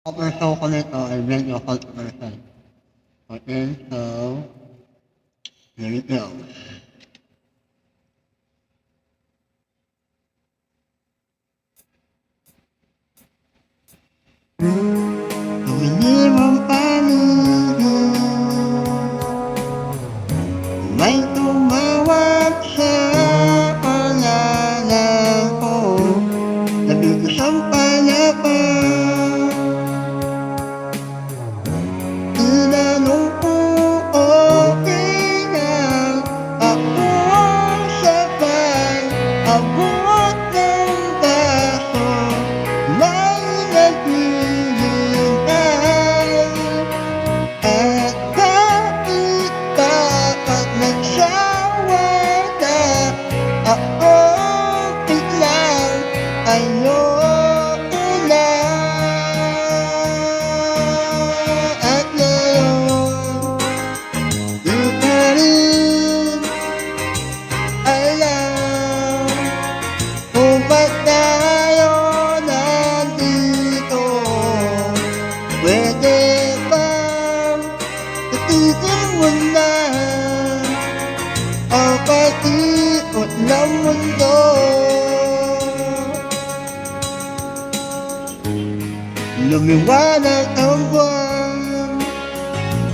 Operasaw ko nito ay medyo operation. Okay, so, here it goes. Tumilim Lumiwanag ang buwan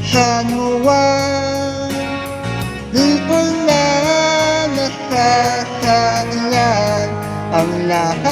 Sa nuwan Di ko na nasasailan Ang lahat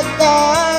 kung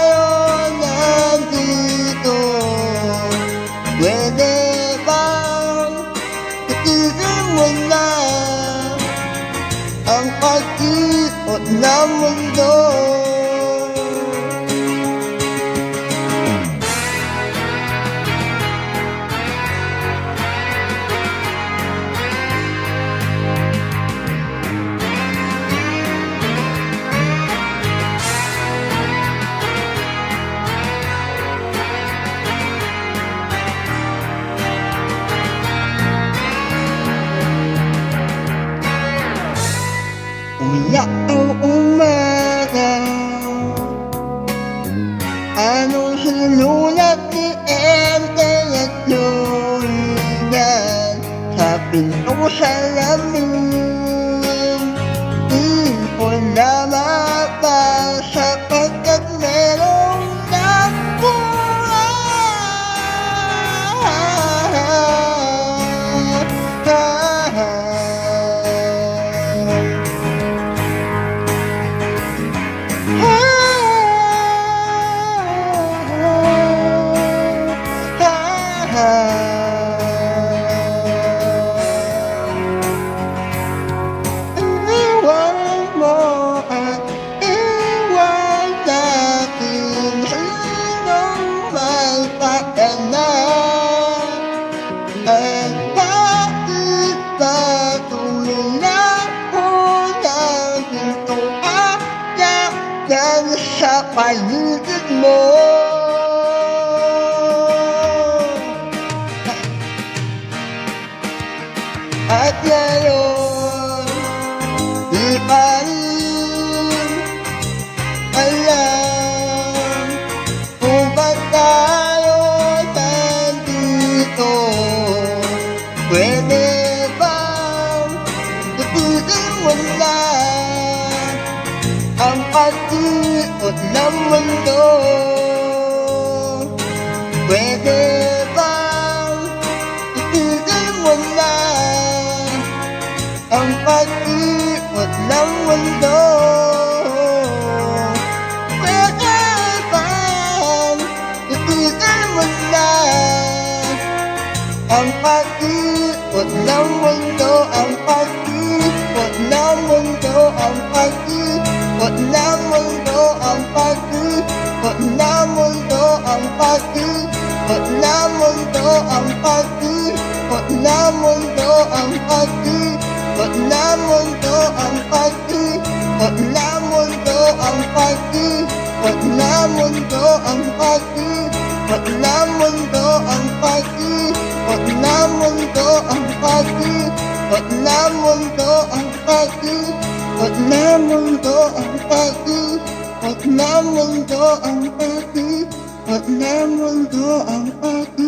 I love you. Paligid mo? At ngayon, di pa rin alam kung ba't tayo nandito. Pwede bang itigil mo na ang pag-ikot ng mundo? Pwede bang itigil mo na ang pag-ikot ng mundo? Pwede bang itigil mo na ang pag-ikot ng mundo ng mundo ang pag-ikot ng mundo ang pag-ikot ng mundo ang pag-ikot ng mundo ang pag-ikot ng mundo ang pag-ikot ng mundo ang pag-ikot ng mundo ang pag-ikot ng mundo ang pag-ikot ng mundo ang pag-ikot ng mundo ang Huwag na mundo ang pag-ibig Huwag na ang pag-ibig Huwag na ang pag-ibig